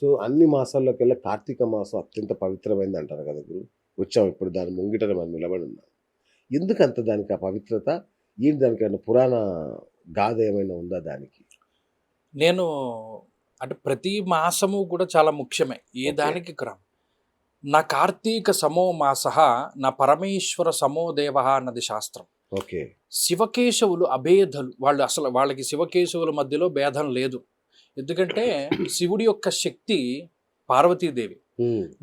So అన్ని మాసాల్లోకెల్లా కార్తీక మాసం అత్యంత పవిత్రమైంది అంటారు కదా గురు. వచ్చాం ఇప్పుడు దాని ముంగిటనే మనం నిలబడి ఉన్నాం. ఎందుకు అంత దానికి ఆ పవిత్రత? ఏంటి దానికి ఏమైనా పురాణ గాథ ఏమైనా ఉందా దానికి? నేను అంటే ప్రతి మాసము కూడా చాలా ముఖ్యమే. ఏ. దానికి క్రమం నా కార్తీక సమో మాస నా పరమేశ్వర సమో దేవ అన్నది శాస్త్రం. ఓకే. శివకేశవులు అభేదలు. వాళ్ళు అసలు వాళ్ళకి శివకేశవుల మధ్యలో భేదం లేదు. ఎందుకంటే శివుడి యొక్క శక్తి పార్వతీదేవి.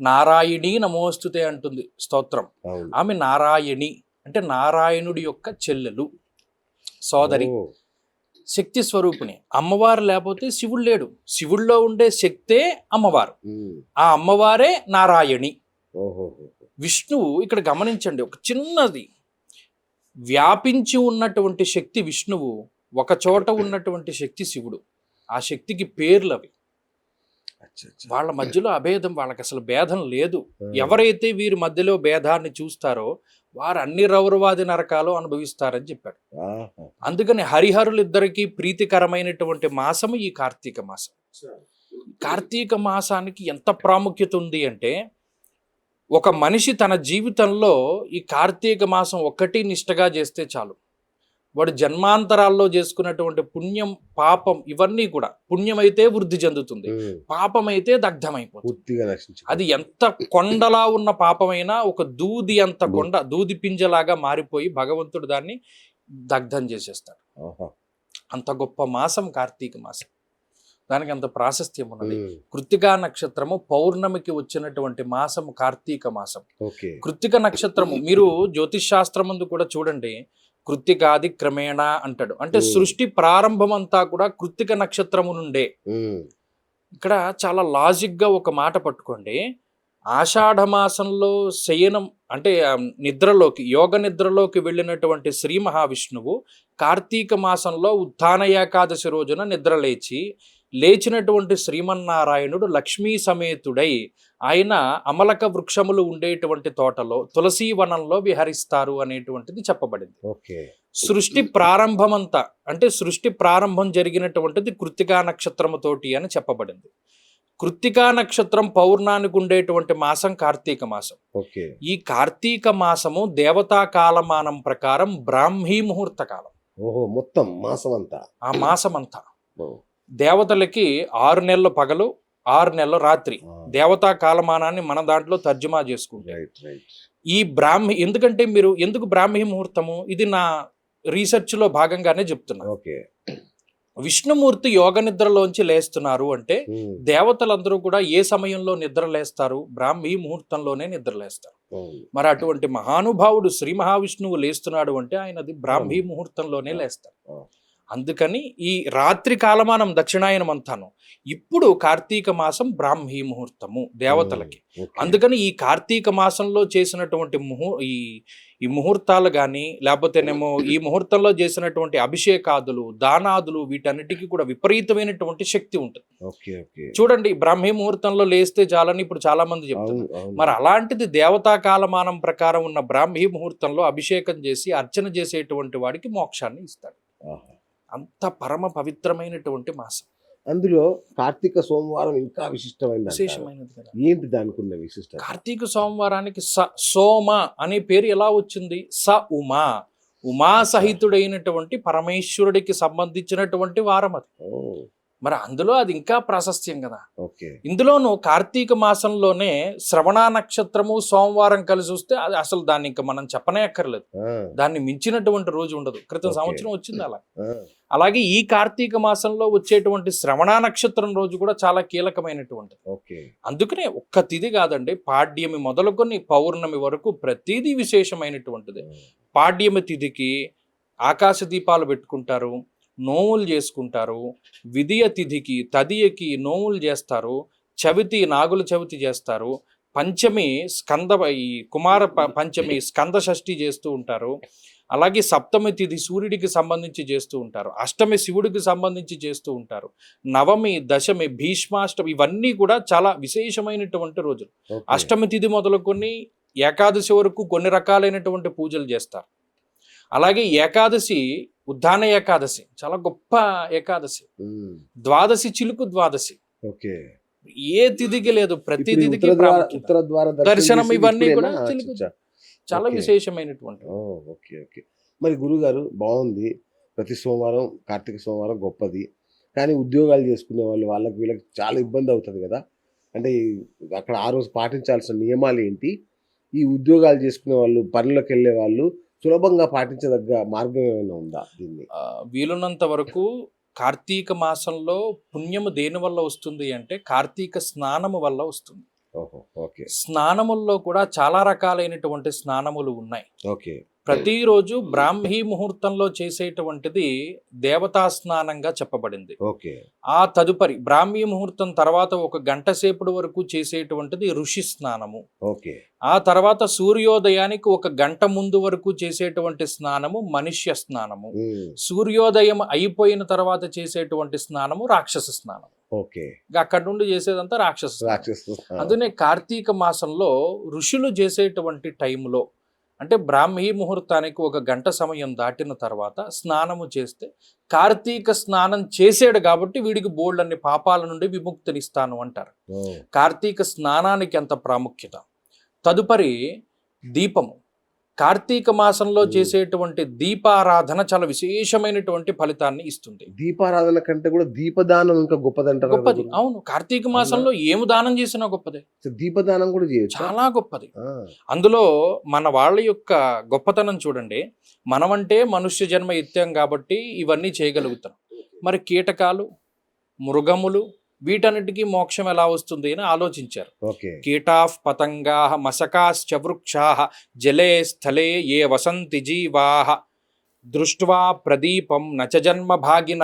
నారాయణి నమోస్తుతే అంటుంది స్తోత్రం. ఆమె నారాయణి అంటే నారాయణుడి యొక్క చెల్లెలు సోదరి. శక్తి స్వరూపిణి. అమ్మవారు లేకపోతే శివుడు లేడు. శివుల్లో ఉండే శక్తే అమ్మవారు. ఆ అమ్మవారే నారాయణి. విష్ణువు ఇక్కడ గమనించండి ఒక చిన్నది వ్యాపించి ఉన్నటువంటి శక్తి విష్ణువు ఒక చోట ఉన్నటువంటి శక్తి శివుడు. ఆ శక్తికి పేర్లు అవి అచ్చా, అచ్చా. వాళ్ళ మధ్యలో అభేదం వాళ్ళకి అసలు భేదం లేదు. ఎవరైతే వీరి మధ్యలో భేదాన్ని చూస్తారో వారు అన్ని రౌరవాది నరకాలు అనుభవిస్తారని చెప్పాడు. అందుకని హరిహరులిద్దరికీ ప్రీతికరమైనటువంటి మాసము ఈ కార్తీక మాసం. కార్తీక మాసానికి ఎంత ప్రాముఖ్యత ఉంది అంటే ఒక మనిషి తన జీవితంలో ఈ కార్తీక మాసం ఒక్కటి నిష్టగా చేస్తే చాలు. వాడు జన్మాంతరాల్లో చేసుకున్నటువంటి పుణ్యం పాపం ఇవన్నీ కూడా పుణ్యం అయితే వృద్ధి చెందుతుంది. ఉమ్, పాపం అయితే దగ్ధమైపోతుంది అది ఎంత కొండలా ఉన్న పాపమైనా ఒక దూది అంత కొండ దూది పింజలాగా మారిపోయి భగవంతుడు దాన్ని దగ్ధం చేసేస్తాడు. అంత గొప్ప మాసం కార్తీక మాసం. దానికి అంత ప్రాశస్త్యం ఉన్నది. కృత్తికా నక్షత్రము పౌర్ణమికి వచ్చినటువంటి మాసం కార్తీక మాసం. కృత్తిక నక్షత్రము మీరు జ్యోతిష్ శాస్త్రం ముందు కూడా చూడండి. కృత్తికాది క్రమేణ అంటాడు. అంటే. సృష్టి ప్రారంభం అంతా కూడా కృత్తిక నక్షత్రము నుండే ఇక్కడ చాలా లాజిక్గా ఒక మాట పట్టుకోండి. ఆషాఢ మాసంలో శయనం అంటే నిద్రలోకి యోగ నిద్రలోకి వెళ్ళినటువంటి శ్రీ మహావిష్ణువు కార్తీక మాసంలో ఉత్థాన ఏకాదశి రోజున నిద్రలేచి లేచినటువంటి శ్రీమన్నారాయణుడు లక్ష్మీ సమేతుడై ఆయన అమలక వృక్షములు ఉండేటువంటి తోటలో తులసీ వనంలో విహరిస్తారు అనేటువంటిది చెప్పబడింది. ఓకే. సృష్టి ప్రారంభమంతా అంటే సృష్టి ప్రారంభం జరిగినటువంటిది కృత్తికా నక్షత్రముతోటి అని చెప్పబడింది. కృత్తికా నక్షత్రం పౌర్ణానికి ఉండేటువంటి మాసం కార్తీక మాసం. ఓకే. ఈ కార్తీక మాసము దేవతా కాలమానం ప్రకారం బ్రాహ్మీ ముహూర్త కాలం. ఓహో మొత్తం మాసం అంతా ఆ మాసమంతా. ఓ, దేవతలకి ఆరు నెలలు పగలు ఆరు నెలలు రాత్రి. దేవతా కాలమానాన్ని మన దాంట్లో తర్జుమా చేసుకుంటాం రైట్ రైట్. ఈ బ్రాహ్మి ఎందుకంటే మీరు ఎందుకు బ్రాహ్మీ ముహూర్తము? ఇది నా రీసెర్చ్లో భాగంగానే చెప్తున్నా. ఓకే. విష్ణుమూర్తి యోగ నిద్రలోంచి లేస్తున్నారు అంటే దేవతలందరూ కూడా ఏ సమయంలో నిద్ర లేస్తారు? బ్రాహ్మీ ముహూర్తంలోనే నిద్ర లేస్తారు. మరి అటువంటి మహానుభావుడు శ్రీ మహావిష్ణువు లేస్తున్నాడు అంటే ఆయనది బ్రాహ్మీ ముహూర్తంలోనే లేస్తారు. అందుకని ఈ రాత్రి కాలమానం దక్షిణాయనం అంతాను ఇప్పుడు కార్తీక మాసం బ్రాహ్మీ ముహూర్తము దేవతలకి. అందుకని ఈ కార్తీక మాసంలో చేసినటువంటి ముహూ ఈ ఈ ముహూర్తాలు కానీ లేకపోతేనేమో ఈ ముహూర్తంలో చేసినటువంటి అభిషేకాదులు దానాదులు వీటన్నిటికీ కూడా విపరీతమైనటువంటి శక్తి ఉంటుంది. చూడండి బ్రాహ్మీ ముహూర్తంలో లేస్తే చాలని ఇప్పుడు చాలా మంది అవును మరి అలాంటిది దేవతా కాలమానం ప్రకారం ఉన్న బ్రాహ్మీ ముహూర్తంలో అభిషేకం చేసి అర్చన చేసేటువంటి వాడికి మోక్షాన్ని ఇస్తాడు. అంత పరమ పవిత్రమైనటువంటి మాసం. అందులో కార్తీక సోమవారం ఇంకా విశిష్టమైంది అంటారు. విశేషమైనది కదా. ఏంటి దానికి ఉన్న విశిష్టత? కార్తీక సోమవారానికి స సోమ అనే పేరు ఎలా వచ్చింది? స ఉమా. ఉమా సహితుడైనటువంటి పరమేశ్వరుడికి సంబంధించినటువంటి వారం అది. మరి అందులో అది ఇంకా ప్రాశస్త్యం కదా. ఇందులోనూ కార్తీక మాసంలోనే శ్రవణ నక్షత్రము సోమవారం కలిసి వస్తే అది అసలు దాన్ని ఇంకా మనం చెప్పనే అక్కర్లేదు. దాన్ని మించినటువంటి రోజు ఉండదు. క్రితం. సంవత్సరం వచ్చింది అలా. అలాగే ఈ కార్తీక మాసంలో వచ్చేటువంటి శ్రవణ నక్షత్రం రోజు కూడా చాలా కీలకమైనటువంటిది. ఓకే. అందుకనే ఒక్క తిథి కాదండి పాడ్యమి మొదలుకొని పౌర్ణమి వరకు ప్రతిదీ విశేషమైనటువంటిది. పాడ్యమి తిథికి ఆకాశ దీపాలు పెట్టుకుంటారు నోములు చేసుకుంటారు విధియ తిథికి తదియకి నోములు చేస్తారు చవితి నాగుల చవితి చేస్తారు పంచమి స్కంద ఈ కుమార ప- పంచమి స్కంద షష్ఠి చేస్తూ ఉంటారు. అలాగే సప్తమి తిథి సూర్యుడికి సంబంధించి చేస్తూ ఉంటారు. అష్టమి శివుడికి సంబంధించి చేస్తూ ఉంటారు. నవమి దశమి భీష్మాష్టమి ఇవన్నీ కూడా చాలా విశేషమైనటువంటి రోజులు. అష్టమి తిథి మొదలుకొని ఏకాదశి వరకు కొన్ని రకాలైనటువంటి పూజలు చేస్తారు. అలాగే ఏకాదశి ఉద్దాన ఏకాదశి చాలా గొప్ప ఏకాదశి. ద్వాదశి చిలుకు ద్వాదశి. ఓకే. ఏ తిథికి లేదు. ప్రతి తిథికి దర్శనం ఇవన్నీ? కూడా. చాలా. విశేషమైనటువంటి ఓకే ఓకే. మరి గురుగారు బాగుంది. ప్రతి సోమవారం కార్తీక సోమవారం గొప్పది. కానీ ఉద్యోగాలు చేసుకునే వాళ్ళు వాళ్ళకి వీళ్ళకి చాలా ఇబ్బంది అవుతుంది కదా. అంటే అక్కడ ఆ రోజు పాటించాల్సిన నియమాలు ఏంటి? ఈ ఉద్యోగాలు చేసుకునే వాళ్ళు పనులకు వెళ్ళే వాళ్ళు సులభంగా పాటించదగ్గ మార్గం ఏమైనా ఉందా దీన్ని? వీలున్నంత వరకు కార్తీక మాసంలో పుణ్యము దేని వల్ల వస్తుంది అంటే కార్తీక స్నానము వల్ల వస్తుంది. స్నానముల్లో కూడా చాలా రకాలైనటువంటి స్నానములు ఉన్నాయి. ఓకే. ప్రతిరోజు బ్రాహ్మీ ముహూర్తంలో చేసేటువంటిది దేవతా స్నానంగా చెప్పబడింది. ఓకే. ఆ తదుపరి బ్రాహ్మీ ముహూర్తం తర్వాత ఒక గంట సేపటి వరకు చేసేటువంటిది ఋషి స్నానము. ఓకే. ఆ తర్వాత సూర్యోదయానికి ఒక గంట ముందు వరకు చేసేటువంటి స్నానము మనుష్య స్నానము. సూర్యోదయం అయిపోయిన తర్వాత చేసేటువంటి స్నానము రాక్షస స్నానం ఓకే. ఇక అక్కడి నుండి చేసేదంతా రాక్షస స్నానం. రాక్షసు అందునే కార్తీక మాసంలో ఋషులు చేసేటువంటి టైంలో అంటే బ్రాహ్మీ ముహూర్తానికి ఒక గంట సమయం దాటిన తర్వాత స్నానము చేస్తే కార్తీక స్నానం చేసాడు కాబట్టి వీడికి బోల్డ్ అన్ని పాపాల నుండి విముక్తినిస్తాను అంటారు. కార్తీక స్నానానికి ఎంత ప్రాముఖ్యత? తదుపరి దీపము. కార్తీక మాసంలో. చేసేటువంటి దీపారాధన చాలా విశేషమైనటువంటి ఫలితాన్ని ఇస్తుంది. దీపారాధన కంటే కూడా దీపదానం ఇంకా గొప్పదంటారు గొప్పది? అవును కార్తీక మాసంలో ఏమి దానం చేసినా గొప్పదే. దీపదానం కూడా చేయొచ్చు? చాలా గొప్పది. అందులో మన వాళ్ళ యొక్క గొప్పతనం చూడండి. మనమంటే మనుష్య జన్మ ఎత్తాం కాబట్టి ఇవన్నీ చేయగలుగుతాం. మరి కీటకాలు మృగములు వీటన్నిటికీ మోక్షం ఎలా వస్తుంది అని ఆలోచించారు. ఓకే. కీటా పతంగా మశకాశ్చ వృక్షా జలే స్థలే ఏ వసంతి జీవా దృష్ట్వా ప్రదీపం నచ జన్మ భాగిన.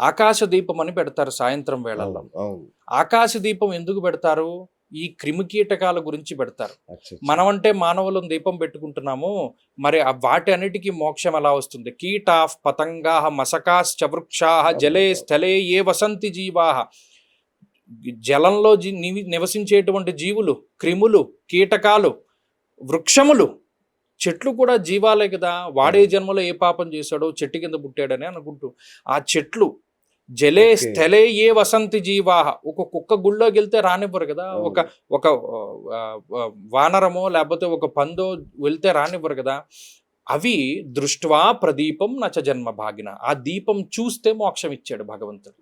ఆకాశ దీపం అని పెడతారు సాయంత్రం వేళల్లో. ఆకాశ దీపం ఎందుకు పెడతారు? ఈ క్రిమి కీటకాల గురించి పెడతారు. మనమంటే మానవులను దీపం పెట్టుకుంటున్నాము మరి ఆ వాటి అన్నిటికీ మోక్షం ఎలా వస్తుంది? కీటా పతంగా మసకాశ్చ వృక్షా జలే స్థలే ఏ వసంతి జీవా. జలంలో నివసించేటువంటి జీవులు క్రిములు కీటకాలు వృక్షములు చెట్లు కూడా జీవాలే కదా. వాడే జన్మలో ఏ పాపం చేశాడో చెట్టు కింద పుట్టాడని అనుకుంటూ ఆ చెట్లు జలే. స్థలే ఏ వసంతి జీవాహ. ఒక కుక్క గుళ్ళోకి వెళ్తే రానివ్వరు కదా. ఒక ఒక వానరమో లేకపోతే ఒక పందో వెళ్తే రానివ్వరు కదా. అవి దృష్ట్వా ప్రదీపం నచ జన్మ భాగిన. ఆ దీపం చూస్తే మోక్షం ఇచ్చాడు భగవంతుడు.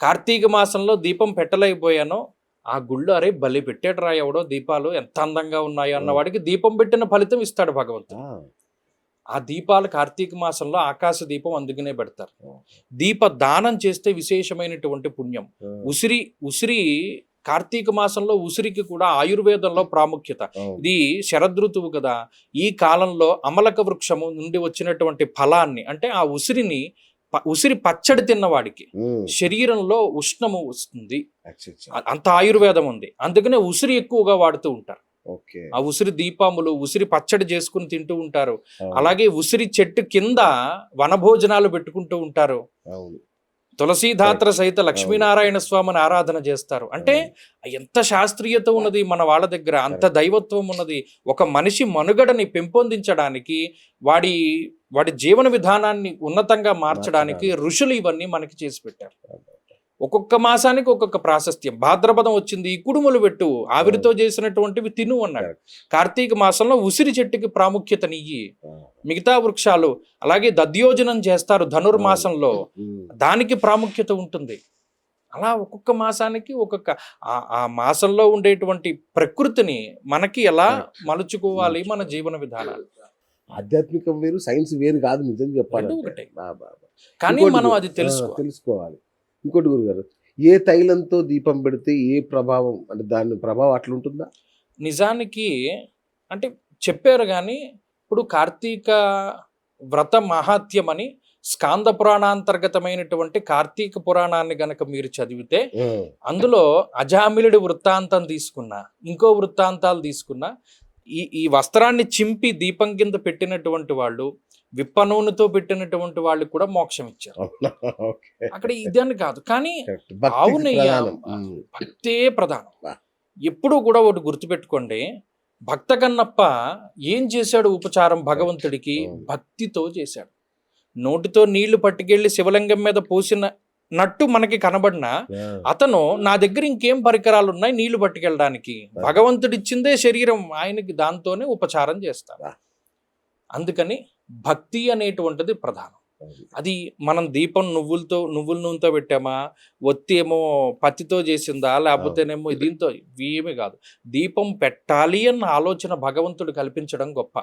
కార్తీక మాసంలో దీపం పెట్టలేకపోయానో ఆ గుళ్ళు అరే బలి పెట్టాడు రా ఎవడో దీపాలు ఎంత అందంగా ఉన్నాయో అన్నవాడికి దీపం పెట్టిన ఫలితం ఇస్తాడు భగవంతుడు. ఆ, దీపాలు కార్తీక మాసంలో ఆకాశ దీపం అందుకనే పెడతారు. దీప దానం చేస్తే విశేషమైనటువంటి పుణ్యం. ఉసిరి ఉసిరి కార్తీక మాసంలో ఉసిరికి కూడా ఆయుర్వేదంలో ప్రాముఖ్యత. ఇది శరదృతువు కదా. ఈ కాలంలో అమలక వృక్షము నుండి వచ్చినటువంటి ఫలాన్ని అంటే ఆ ఉసిరిని ఉసిరి పచ్చడి తిన్నవాడికి శరీరంలో ఉష్ణము వస్తుంది. అంత ఆయుర్వేదం ఉంది. అందుకనే ఉసిరి ఎక్కువగా వాడుతూ ఉంటారు. ఆ ఉసిరి దీపములు ఉసిరి పచ్చడి చేసుకుని తింటూ ఉంటారు. అలాగే ఉసిరి చెట్టు కింద వనభోజనాలు పెట్టుకుంటూ ఉంటారు. తులసీధాత్ర సహిత లక్ష్మీనారాయణ స్వామిని ఆరాధన చేస్తారు. అంటే ఎంత శాస్త్రీయత ఉన్నది మన వాళ్ళ దగ్గర అంత దైవత్వం ఉన్నది. ఒక మనిషి మనుగడని పెంపొందించడానికి వాడి వాడి జీవన విధానాన్ని ఉన్నతంగా మార్చడానికి ఋషులు ఇవన్నీ మనకి చేసి పెట్టారు. ఒక్కొక్క మాసానికి ఒక్కొక్క ప్రాశస్త్యం. భాద్రపదం వచ్చింది ఈ కుడుములు పెట్టు ఆవిరితో చేసినటువంటివి తిను అన్నాడు. కార్తీక మాసంలో ఉసిరి చెట్టుకి ప్రాముఖ్యతనియ్యి మిగతా వృక్షాలు అలాగే దద్యోజనం చేస్తారు ధనుర్మాసంలో. దానికి ప్రాముఖ్యత ఉంటుంది. అలా ఒక్కొక్క మాసానికి ఒక్కొక్క ఆ ఆ మాసంలో ఉండేటువంటి ప్రకృతిని మనకి ఎలా మలుచుకోవాలి మన జీవన విధానాలు? ఆధ్యాత్మికం వేరు సైన్స్ వేరు కాదు నిజం చెప్పాలి. కానీ మనం అది తెలుసుకోవాలి. తెలుసుకోవాలి. ఇంకోటి గురుగారు ఏ తైలంతో దీపం పెడితే ఏ ప్రభావం అంటే దాని ప్రభావం అట్లుంటుందా? నిజానికి అంటే చెప్పారు కానీ ఇప్పుడు కార్తీక వ్రత మహాత్యం అని స్కాంద పురాణాంతర్గతమైనటువంటి కార్తీక పురాణాన్ని గనక మీరు చదివితే అందులో అజామిలుడి వృత్తాంతం తీసుకున్నా ఇంకో వృత్తాంతాలు తీసుకున్నా ఈ ఈ వస్త్రాన్ని చింపి దీపం కింద పెట్టినటువంటి వాళ్ళు విప్ప నూనెతో పెట్టినటువంటి వాళ్ళు కూడా మోక్షం ఇచ్చారు. అక్కడ ఇదని కాదు. కానీ. ఉమ్, భక్తే ప్రధానం. ఎప్పుడూ కూడా ఒకటి గుర్తుపెట్టుకోండి భక్త కన్నప్ప ఏం చేశాడు ఉపచారం భగవంతుడికి. భక్తితో చేశాడు. నోటితో నీళ్ళు పట్టుకెళ్ళి శివలింగం మీద పోసిన నట్టు మనకి కనబడినా అతను నా దగ్గర ఇంకేం పరికరాలు ఉన్నాయి నీళ్ళు పట్టుకెళ్ళడానికి? భగవంతుడిచ్చిందే శరీరం ఆయనకి దాంతోనే ఉపచారం చేస్తారు. అందుకని భక్తి అనేటువంటిది ప్రధానం. అది. మనం దీపం నువ్వులతో నువ్వుల నూనెతో పెట్టామా? ఒత్తి ఏమో పత్తితో చేసిందా? లేకపోతేనేమో దీంతో ఏమీ కాదు. దీపం పెట్టాలి అన్న ఆలోచన భగవంతుడు కల్పించడం గొప్ప.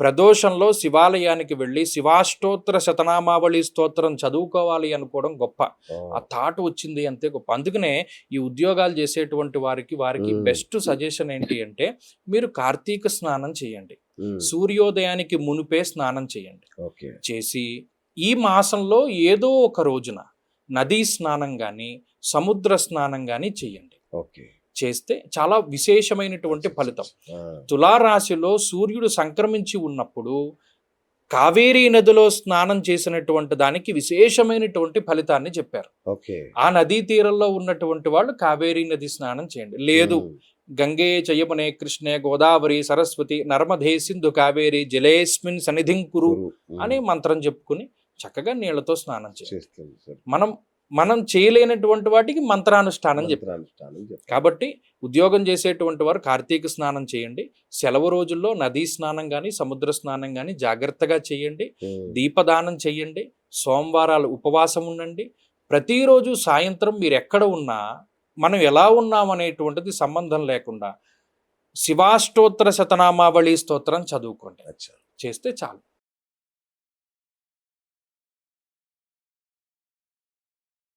ప్రదోషంలో శివాలయానికి వెళ్ళి శివాష్టోత్తర శతనామావళి స్తోత్రం చదువుకోవాలి అనుకోవడం గొప్ప. ఆ, థాట్ వచ్చింది అంతే గొప్ప. అందుకనే ఈ ఉద్యోగాలు చేసేటువంటి వారికి వారికి. బెస్ట్ సజెషన్ ఏంటి అంటే మీరు కార్తీక స్నానం చేయండి. సూర్యోదయానికి మునిపే స్నానం చేయండి. చేసి ఈ మాసంలో ఏదో ఒక రోజున నదీ స్నానం కానీ సముద్ర స్నానం కానీ చేయండి. ఓకే. చేస్తే చాలా విశేషమైనటువంటి ఫలితం. తులారాశిలో సూర్యుడు సంక్రమించి ఉన్నప్పుడు కావేరీ నదిలో స్నానం చేసినటువంటి దానికి విశేషమైనటువంటి ఫలితాన్ని చెప్పారు. ఓకే. ఆ నదీ తీరంలో ఉన్నటువంటి వాళ్ళు కావేరీ నది స్నానం చేయండి. లేదు గంగే చయమునే కృష్ణే గోదావరి సరస్వతి నర్మదే సింధు కావేరి జలేస్మిన్ సన్నిధిం కురు గురు, ఉమ్, అనే మంత్రం చెప్పుకుని చక్కగా నీళ్ళతో స్నానం చేస్తుంది మనం మనం చేయలేనటువంటి వాటికి మంత్రానుష్ఠానం చెప్పారు. కాబట్టి ఉద్యోగం చేసేటువంటి వారు కార్తీక స్నానం చేయండి. సెలవు రోజుల్లో నదీ స్నానం కానీ సముద్ర స్నానం కానీ జాగ్రత్తగా చేయండి. దీపదానం చేయండి. సోమవారాలు ఉపవాసం ఉండండి. ప్రతిరోజు సాయంత్రం మీరు ఎక్కడ ఉన్నా మనం ఎలా ఉన్నాం అనేటువంటిది సంబంధం లేకుండా శివాష్టోత్తర శతనామావళి స్తోత్రం చదువుకోండి. చేస్తే చాలు.